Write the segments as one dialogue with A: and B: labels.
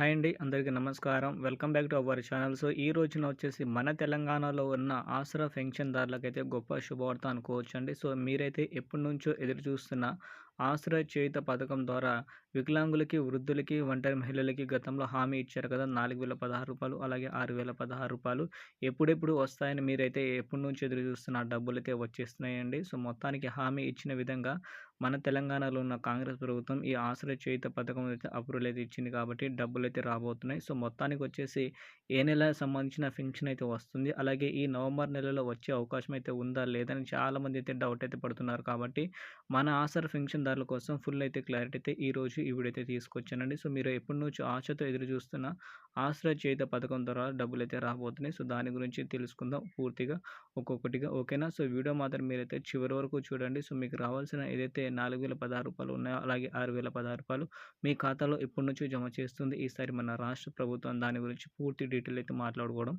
A: Hi అండి అందరికీ నమస్కారం. Welcome back to our channel. So ఈ రోజున వచ్చేసి మన తెలంగాణలో ఉన్న ఆసరా పెన్షన్దారులకైతే గొప్ప శుభవార్త అనుకోవచ్చు అండి సో మీరైతే ఎప్పటి నుంచో ఎదురు చూస్తున్న ఆశ్రయ చేయుత పథకం ద్వారా వికలాంగులకి వృద్ధులకి ఒంటరి మహిళలకి గతంలో హామీ ఇచ్చారు కదా నాలుగు వేల పదహారు రూపాయలు అలాగే ఆరు వేల పదహారు రూపాయలు. ఎప్పుడెప్పుడు వస్తాయని మీరైతే ఎప్పటి నుంచి ఎదురు చూస్తున్న డబ్బులు అయితే వచ్చేస్తున్నాయండి. సో మొత్తానికి హామీ ఇచ్చిన విధంగా మన తెలంగాణలో ఉన్న కాంగ్రెస్ ప్రభుత్వం ఈ ఆశ్రయ చేయుత పథకం అయితే అప్రూవల్ అయితే ఇచ్చింది కాబట్టి డబ్బులు అయితే రాబోతున్నాయి. సో మొత్తానికి వచ్చేసి ఏ నెల సంబంధించిన పెన్షన్ అయితే వస్తుంది? అలాగే ఈ నవంబర్ నెలలో వచ్చే అవకాశం అయితే ఉందా? లేదని చాలామంది అయితే డౌట్ అయితే పడుతున్నారు కాబట్టి మన ఆసర పెన్షన్దారుల కోసం ఫుల్ అయితే క్లారిటీ అయితే ఈరోజు ఈ వీడియో అయితే తీసుకొచ్చానండి. సో మీరు ఎప్పటి నుంచి ఆశతో ఎదురు చూస్తున్న ఆశ్రయ చేత పథకం ద్వారా డబ్బులు అయితే రాబోతున్నాయి. సో దాని గురించి తెలుసుకుందాం పూర్తిగా ఒక్కొక్కటిగా. ఓకేనా? సో వీడియో మాత్రం మీరైతే చివరి వరకు చూడండి. సో మీకు రావాల్సిన ఏదైతే నాలుగు వేల పదహారు రూపాయలు ఉన్నాయో అలాగే ఆరు వేల పదహారు రూపాయలు మీ ఖాతాలో ఎప్పటి నుంచో జమ చేస్తుంది. ఈసారి మన రాష్ట్ర ప్రభుత్వం దాని గురించి పూర్తి డీటెయిల్ అయితే మాట్లాడుకోవడం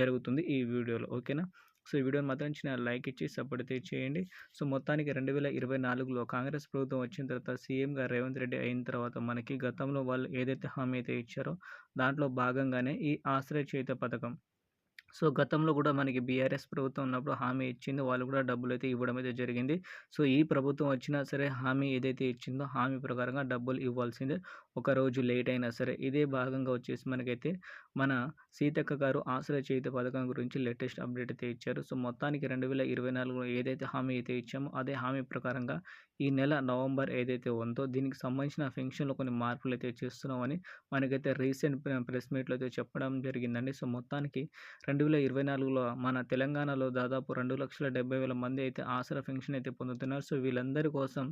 A: జరుగుతుంది ఈ వీడియోలో. ఓకేనా? సో ఈ వీడియోని మాత్రం చిన్న లైక్ ఇచ్చి సపోర్ట్ అయితే చేయండి. సో మొత్తానికి రెండు వేల ఇరవై నాలుగులో కాంగ్రెస్ ప్రభుత్వం వచ్చిన తర్వాత సీఎంగా రేవంత్ రెడ్డి అయిన తర్వాత మనకి గతంలో వాళ్ళు ఏదైతే హామీ అయితే ఇచ్చారో దాంట్లో భాగంగానే ఈ ఆశ్రయ చేత పథకం. సో గతంలో కూడా మనకి బీఆర్ఎస్ ప్రభుత్వం ఉన్నప్పుడు హామీ ఇచ్చింది వాళ్ళు కూడా డబ్బులు అయితే ఇవ్వడం అయితే జరిగింది. సో ఈ ప్రభుత్వం వచ్చినా సరే హామీ ఏదైతే ఇచ్చిందో హామీ ప్రకారంగా డబ్బులు ఇవ్వాల్సిందే. ఒక రోజు లేట్ అయినా సరే ఇదే భాగంగా వచ్చేసి మనకైతే మన సీతక్క గారు ఆశ్రయ చేత పథకం గురించి లేటెస్ట్ అప్డేట్ అయితే ఇచ్చారు. సో మొత్తానికి రెండు వేల ఇరవై నాలుగులో ఏదైతే హామీ అయితే ఇచ్చామో అదే హామీ ప్రకారంగా ఈ నెల నవంబర్ ఏదైతే ఉందో దీనికి సంబంధించిన ఫెన్షన్లో కొన్ని మార్పులు అయితే చేస్తున్నామని మనకైతే రీసెంట్ ప్రెస్ మీట్లో అయితే చెప్పడం జరిగిందండి. సో మొత్తానికి రెండు వేల ఇరవై నాలుగులో మన తెలంగాణలో దాదాపు రెండు లక్షల డెబ్బై వేల మంది అయితే ఆసరా పెన్షన్ అయితే పొందుతున్నారు. సో వీళ్ళందరి కోసం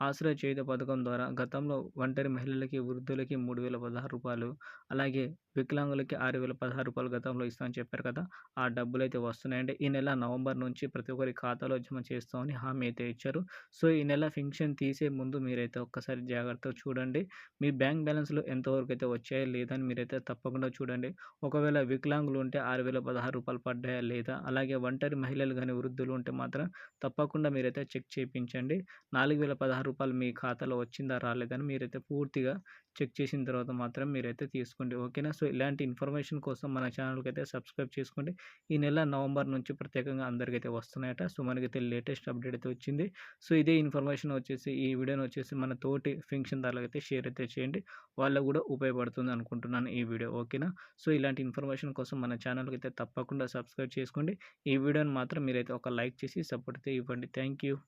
A: ఆశ్రయ చేయుత పథకం ద్వారా గతంలో ఒంటరి మహిళలకి వృద్ధులకి మూడు వేల పదహారు రూపాయలు అలాగే వికలాంగులకి ఆరు వేల పదహారు రూపాయలు గతంలో ఇస్తామని చెప్పారు కదా. ఆ డబ్బులు అయితే వస్తున్నాయండి. ఈ నెల నవంబర్ నుంచి ప్రతి ఒక్కరి ఖాతాలో జమ చేస్తామని హామీ అయితే ఇచ్చారు. సో ఈ నెల పెన్షన్ తీసే ముందు మీరైతే ఒక్కసారి జాగ్రత్తగా చూడండి. మీ బ్యాంక్ బ్యాలెన్స్లో ఎంతవరకు అయితే వచ్చాయో లేదని మీరైతే తప్పకుండా చూడండి. ఒకవేళ వికలాంగులు ఉంటే ఆరు వేల పదహారు రూపాయలు పడ్డాయా లేదా అలాగే ఒంటరి మహిళలు కానీ వృద్ధులు ఉంటే మాత్రం తప్పకుండా మీరైతే చెక్ చేయించండి. నాలుగు వేల పదహారు రూపాయలు మీ ఖాతాలో వచ్చిందా రాలేదని మీరైతే పూర్తిగా చెక్ చేసిన తర్వాత మాత్రం మీరైతే తీసుకోండి. ఓకేనా? సో ఇలాంటి ఇన్ఫర్మేషన్ కోసం మన ఛానల్కి అయితే సబ్స్క్రైబ్ చేసుకోండి. ఈ నెల నవంబర్ నుంచి ప్రత్యేకంగా అందరికైతే వస్తున్నాయట. సో మనకైతే లేటెస్ట్ అప్డేట్ అయితే వచ్చింది. సో ఇదే ఇన్ఫర్మేషన్ వచ్చేసి ఈ వీడియోని వచ్చేసి మన తోటి పెన్షన్దారులకు అయితే షేర్ అయితే చేయండి. వాళ్ళకు కూడా ఉపయోగపడుతుంది అనుకుంటున్నాను ఈ వీడియో. ఓకేనా? సో ఇలాంటి ఇన్ఫర్మేషన్ కోసం మన ఛానల్కి అయితే తప్పకుండా సబ్స్క్రైబ్ చేసుకోండి. ఈ వీడియోని మాత్రం మీరైతే ఒక లైక్ చేసి సపోర్ట్ అయితే ఇవ్వండి. Thank you.